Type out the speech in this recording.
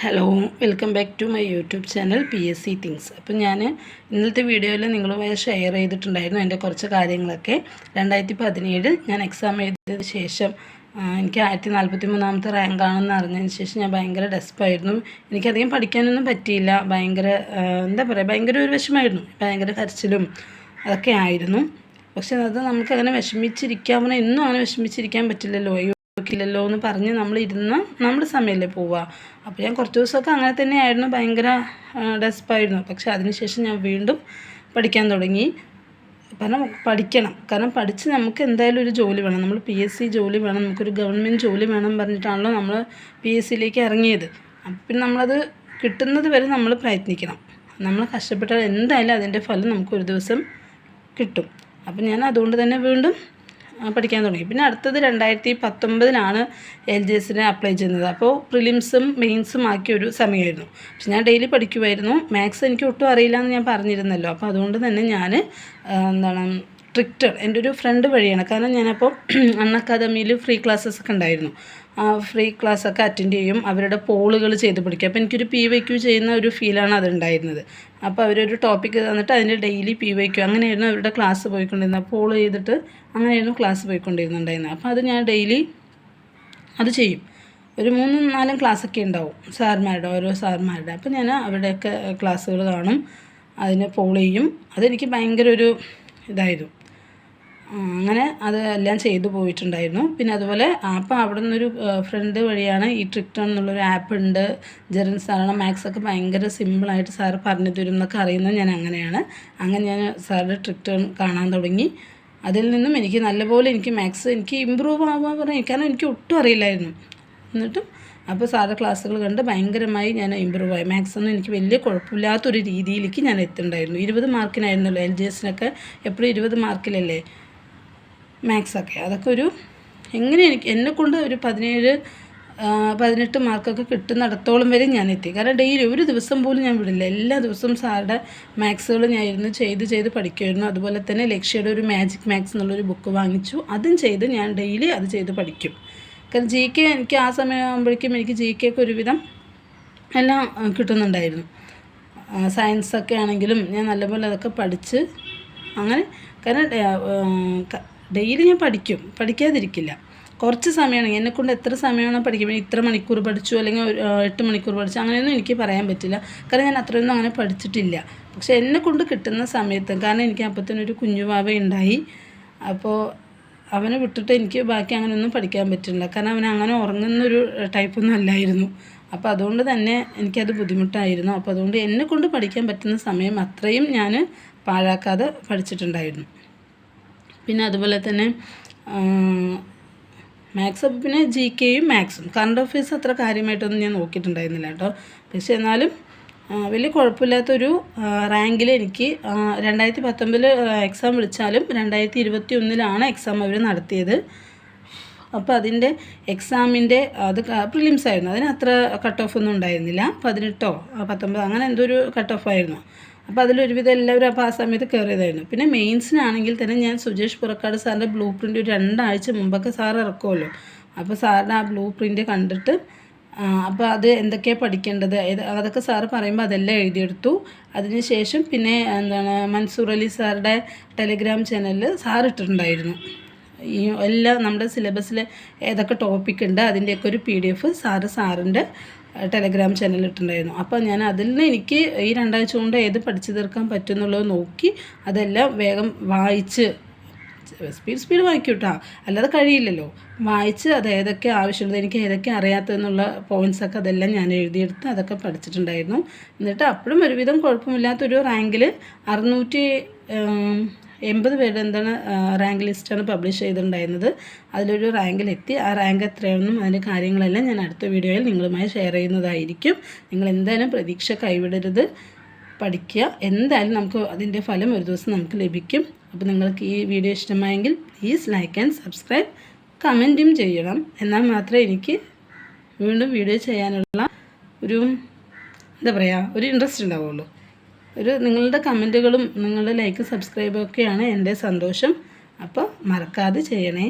Hello welcome back to my YouTube channel P S C things അപ്പം ഞാൻ ഇന്നത്തെ വീഡിയോയിൽ നിങ്ങളുമായി ഷെയർ ചെയ്തിട്ടുണ്ടായിരുന്നു എന്റെ കുറച്ച് കാര്യങ്ങളൊക്കെ. രണ്ടായിരത്തി പതിനേഴിൽ ഞാൻ എക്സാം എഴുതിയതിന് ശേഷം എനിക്ക് ആയിരത്തി നാൽപ്പത്തി മൂന്നാമത്തെ റാങ്കാണെന്ന് അറിഞ്ഞതിന് ശേഷം ഞാൻ ഭയങ്കര ഡെസ്പായിരുന്നു എനിക്കധികം പഠിക്കാനൊന്നും പറ്റിയില്ല. ഭയങ്കര എന്താ പറയുക ഭയങ്കര ഒരു വിഷമമായിരുന്നു. ഭയങ്കര കരച്ചിലും അതൊക്കെ ആയിരുന്നു. പക്ഷെ അത് നമുക്കങ്ങനെ വിഷമിച്ചിരിക്കാൻ പറഞ്ഞാൽ എന്നും അങ്ങനെ വിഷമിച്ചിരിക്കാൻ പറ്റില്ലല്ലോ. അയ്യോ ഇല്ലല്ലോ എന്ന് പറഞ്ഞ് നമ്മൾ ഇരുന്ന് നമ്മുടെ സമയമല്ലേ പോവുക. അപ്പോൾ ഞാൻ കുറച്ച് ദിവസമൊക്കെ അങ്ങനെ തന്നെയായിരുന്നു. ഭയങ്കര ഡെസ്പായിരുന്നു. പക്ഷേ അതിനുശേഷം ഞാൻ വീണ്ടും പഠിക്കാൻ തുടങ്ങി. കാരണം പഠിക്കണം. കാരണം പഠിച്ച് നമുക്ക് എന്തായാലും ഒരു ജോലി വേണം. നമ്മൾ പി എസ് സി ജോലി വേണം. നമുക്കൊരു ഗവൺമെന്റ് ജോലി വേണം പറഞ്ഞിട്ടാണല്ലോ നമ്മൾ പി എസ് സിയിലേക്ക് ഇറങ്ങിയത് പിന്നെ നമ്മളത് കിട്ടുന്നത് വരെ നമ്മൾ പ്രയത്നിക്കണം. നമ്മൾ കഷ്ടപ്പെട്ടാൽ എന്തായാലും അതിന്റെ ഫലം നമുക്ക് ഒരു ദിവസം കിട്ടും. അപ്പം ഞാൻ അതുകൊണ്ട് തന്നെ വീണ്ടും പഠിക്കാൻ തുടങ്ങി. പിന്നെ അടുത്തത് രണ്ടായിരത്തി പത്തൊമ്പതിലാണ് എൽ ജി എസിന് അപ്ലൈ ചെയ്യുന്നത് അപ്പോൾ പ്രിലിംസും മെയിൻസും ആക്കിയ ഒരു സമയമായിരുന്നു. പക്ഷെ ഞാൻ ഡെയിലി പഠിക്കുമായിരുന്നു മാത്സ് എനിക്ക് ഒട്ടും അറിയില്ല എന്ന് ഞാൻ പറഞ്ഞിരുന്നല്ലോ. അപ്പോൾ അതുകൊണ്ട് തന്നെ ഞാൻ എന്താണ് ട്രിക്റ്റർ എന്റെ ഒരു ഫ്രണ്ട് വഴിയാണ്. കാരണം ഞാനപ്പോൾ അൺ അക്കാദമിയിൽ ഫ്രീ ക്ലാസ്സസ് ഒക്കെ ഉണ്ടായിരുന്നു. ഫ്രീ ക്ലാസ് ഒക്കെ അറ്റൻഡ് ചെയ്യും അവരുടെ പോളുകൾ ചെയ്ത് പഠിക്കും അപ്പോൾ എനിക്കൊരു പി വൈ ക്യു ചെയ്യുന്ന ഒരു ഫീലാണ് അതുണ്ടായിരുന്നത്. അപ്പോൾ അവരൊരു ടോപ്പിക്ക് തന്നിട്ട് അതിന്റെ ഡെയിലി പി വൈ ക്യു അങ്ങനെയായിരുന്നു അവരുടെ ക്ലാസ് പോയിക്കൊണ്ടിരുന്നത്. പോൾ ചെയ്തിട്ട് അങ്ങനെയായിരുന്നു ക്ലാസ് പോയിക്കൊണ്ടിരുന്നുണ്ടായിരുന്നത്. അപ്പോൾ അത് ഞാൻ ഡെയിലി അത് ചെയ്യും. ഒരു മൂന്നും നാലും ക്ലാസ്സൊക്കെ ഉണ്ടാവും സാർമാരുടെ ഓരോ സാർമാരുടെ. അപ്പോൾ ഞാൻ അവരുടെയൊക്കെ ക്ലാസ്സുകൾ കാണും അതിനെ പോൾ ചെയ്യും. അതെനിക്ക് ഭയങ്കര ഒരു ഇതായിരുന്നു. അങ്ങനെ അത് എല്ലാം ചെയ്തു പോയിട്ടുണ്ടായിരുന്നു. പിന്നെ അതുപോലെ അപ്പം അവിടെ നിന്നൊരു ഫ്രണ്ട് വഴിയാണ് ഈ ട്രിക്ടൺ എന്നുള്ളൊരു ആപ്പ് ഉണ്ട്. ജെറിൻ സാറാണ് മാത്സൊക്കെ ഭയങ്കര സിമ്പിളായിട്ട് സാറ് പറഞ്ഞു തരും എന്നൊക്കെ അറിയുന്നത് ഞാൻ അങ്ങനെയാണ്. അങ്ങനെ ഞാൻ സാറിന്റെ ട്രിക്ടൺ കാണാൻ തുടങ്ങി. അതിൽ നിന്നും എനിക്ക് നല്ലപോലെ എനിക്ക് മാത്സ് എനിക്ക് ഇമ്പ്രൂവ് ആവാൻ പറഞ്ഞു കാരണം എനിക്ക് ഒട്ടും അറിയില്ലായിരുന്നു. എന്നിട്ടും അപ്പോൾ സാറിന്റെ ക്ലാസ്സുകൾ കണ്ട് ഭയങ്കരമായി ഞാൻ ഇമ്പ്രൂവ് ആയി. മാത്സ് ഒന്നും എനിക്ക് വലിയ കുഴപ്പമില്ലാത്തൊരു രീതിയിലേക്ക് ഞാൻ എത്തുന്നുണ്ടായിരുന്നു ഇരുപത് മാർക്കിനായിരുന്നല്ലോ എൽ ജി എസിനൊക്കെ എപ്പോഴും ഇരുപത് മാർക്കിലല്ലേ മാത്സ് ഒക്കെ. അതൊക്കെ ഒരു എങ്ങനെ എനിക്ക് എന്നെ കൊണ്ട് ഒരു പതിനേഴ് പതിനെട്ട് മാർക്കൊക്കെ കിട്ടുന്നിടത്തോളം വരെ ഞാൻ എത്തി. കാരണം ഡെയിലി ഒരു ദിവസം പോലും ഞാൻ വിടില്ല. എല്ലാ ദിവസവും സാറുടെ മാത്സുകൾ ഞാൻ ഇരുന്ന് ചെയ്ത് ചെയ്ത് പഠിക്കുമായിരുന്നു അതുപോലെ തന്നെ ലക്ഷ്യയുടെ ഒരു മാജിക് മാത്സ് എന്നുള്ളൊരു ബുക്ക് വാങ്ങിച്ചു. അതും ചെയ്ത് ഞാൻ ഡെയിലി അത് ചെയ്ത് പഠിക്കും. കാരണം ജി കെ എനിക്ക് ആ സമയമാകുമ്പോഴേക്കും എനിക്ക് ജി കെ ഒക്കെ ഒരുവിധം എല്ലാം കിട്ടുന്നുണ്ടായിരുന്നു. സയൻസൊക്കെ ആണെങ്കിലും ഞാൻ നല്ലപോലെ അതൊക്കെ പഠിച്ച് അങ്ങനെ കാരണം ഡെയിലി ഞാൻ പഠിക്കും. പഠിക്കാതിരിക്കില്ല. കുറച്ച് സമയമാണെങ്കിൽ എന്നെക്കൊണ്ട് എത്ര സമയമാണോ പഠിക്കുമ്പോൾ ഇത്ര മണിക്കൂർ പഠിച്ചു അല്ലെങ്കിൽ ഒരു, എട്ട് മണിക്കൂർ പഠിച്ചു അങ്ങനെയൊന്നും എനിക്ക് പറയാൻ പറ്റില്ല. കാരണം ഞാൻ അത്രയൊന്നും അങ്ങനെ പഠിച്ചിട്ടില്ല. പക്ഷെ എന്നെ കൊണ്ട് കിട്ടുന്ന സമയത്ത് കാരണം എനിക്ക് അപ്പത്തിനൊരു കുഞ്ഞുവാവ ഉണ്ടായി. അപ്പോൾ അവനെ വിട്ടിട്ട് എനിക്ക് ബാക്കി അങ്ങനെയൊന്നും പഠിക്കാൻ പറ്റില്ല. കാരണം അവൻ അങ്ങനെ ഉറങ്ങുന്നൊരു ടൈപ്പൊന്നും അല്ലായിരുന്നു. അപ്പോൾ അതുകൊണ്ട് തന്നെ എനിക്കത് ബുദ്ധിമുട്ടായിരുന്നു. അപ്പോൾ അതുകൊണ്ട് എന്നെ കൊണ്ട് പഠിക്കാൻ പറ്റുന്ന സമയം അത്രയും ഞാൻ പാഴാക്കാതെ പഠിച്ചിട്ടുണ്ടായിരുന്നു. പിന്നെ അതുപോലെ തന്നെ മാത്സ് അപ്പോൾ പിന്നെ ജി കെയും മാത്സും കറണ്ട് അഫയേഴ്സ് അത്ര കാര്യമായിട്ടൊന്നും ഞാൻ നോക്കിയിട്ടുണ്ടായിരുന്നില്ല കേട്ടോ. പക്ഷെ എന്നാലും വലിയ കുഴപ്പമില്ലാത്തൊരു റാങ്കിൽ എനിക്ക് രണ്ടായിരത്തി പത്തൊമ്പതിൽ എക്സാം വിളിച്ചാലും രണ്ടായിരത്തി ഇരുപത്തി ഒന്നിലാണ് എക്സാം അവർ നടത്തിയത്. അപ്പോൾ അതിന്റെ എക്സാമിന്റെ അത് പ്രിലിംസ് ആയിരുന്നു. അതിന് അത്ര കട്ട് ഓഫ് ഒന്നും ഉണ്ടായിരുന്നില്ല. പതിനെട്ടോ പത്തൊമ്പതോ അങ്ങനെ എന്തോ ഒരു കട്ട് ഓഫ് ആയിരുന്നു. അപ്പോൾ അതിലൊരുവിധം എല്ലാവരും അപ്പോൾ ആ സമയത്ത് കയറിയതായിരുന്നു പിന്നെ മെയിൻസിനാണെങ്കിൽ തന്നെ ഞാൻ സുജേഷ് പുറക്കാട് സാറിന്റെ ബ്ലൂ പ്രിന്റ് ഒരു രണ്ടാഴ്ച മുമ്പൊക്കെ സാർ ഇറക്കുമല്ലോ. അപ്പോൾ സാറിന്റെ ആ ബ്ലൂ പ്രിന്റ് കണ്ടിട്ട് അപ്പോൾ അത് എന്തൊക്കെയാണ് പഠിക്കേണ്ടത്? അതൊക്കെ സാറ് പറയുമ്പോൾ അതെല്ലാം എഴുതിയെടുത്തു. അതിനുശേഷം പിന്നെ എന്താണ് മൻസൂർ അലി സാറുടെ ടെലിഗ്രാം ചാനലിൽ സാർ ഇട്ടിട്ടുണ്ടായിരുന്നു. ഈ എല്ലാ നമ്മുടെ സിലബസിൽ ഏതൊക്കെ ടോപ്പിക് ഉണ്ട് അതിന്റെയൊക്കെ ഒരു പി ഡി എഫ് സാറ് സാറിന്റെ ടെലഗ്രാം ചാനൽ ഇട്ടിട്ടുണ്ടായിരുന്നു. അപ്പോൾ ഞാൻ അതിൽ നിന്ന് എനിക്ക് ഈ രണ്ടാഴ്ച കൊണ്ട് ഏത് പഠിച്ചു തീർക്കാൻ പറ്റും എന്നുള്ളത് നോക്കി അതെല്ലാം വേഗം വായിച്ച് സ്പീഡ് സ്പീഡ് വായിക്കും കേട്ടോ അല്ലാതെ കഴിയില്ലല്ലോ. വായിച്ച് അത് ഏതൊക്കെ ആവശ്യമുള്ളത് എനിക്ക് ഏതൊക്കെ അറിയാത്തതെന്നുള്ള പോയിന്റ്സൊക്കെ അതെല്ലാം ഞാൻ എഴുതിയെടുത്ത് അതൊക്കെ പഠിച്ചിട്ടുണ്ടായിരുന്നു. എന്നിട്ട് അപ്പോഴും ഒരുവിധം കുഴപ്പമില്ലാത്തൊരു റാങ്കിൽ അറുന്നൂറ്റി എൺപത് പേരുടെ എന്താണ് റാങ്ക് ലിസ്റ്റാണ് പബ്ലിഷ് ചെയ്തിട്ടുണ്ടായിരുന്നത്. അതിലൊരു റാങ്കിലെത്തി. ആ റാങ്ക് എത്രയാണെന്നും അതിന്റെ കാര്യങ്ങളെല്ലാം ഞാൻ അടുത്ത വീഡിയോയിൽ നിങ്ങളുമായി ഷെയർ ചെയ്യുന്നതായിരിക്കും. നിങ്ങൾ എന്തായാലും പ്രതീക്ഷ കൈവിടരുത്. പഠിക്കുക. എന്തായാലും നമുക്ക് അതിന്റെ ഫലം ഒരു ദിവസം നമുക്ക് ലഭിക്കും. അപ്പോൾ നിങ്ങൾക്ക് ഈ വീഡിയോ ഇഷ്ടമായെങ്കിൽ പ്ലീസ് ലൈക്ക് ആൻഡ് സബ്സ്ക്രൈബ് കമന്റും ചെയ്യണം. എന്നാൽ മാത്രമേ എനിക്ക് വീണ്ടും വീഡിയോ ചെയ്യാനുള്ള ഒരു എന്താ പറയുക ഒരു ഇൻട്രസ്റ്റ് ഉണ്ടാവുള്ളൂ. ഒരു നിങ്ങളുടെ കമന്റുകളും നിങ്ങളുടെ ലൈക്ക് സബ്സ്ക്രൈബൊക്കെയാണ് എന്റെ സന്തോഷം. അപ്പോൾ മറക്കാതെ ചെയ്യണേ.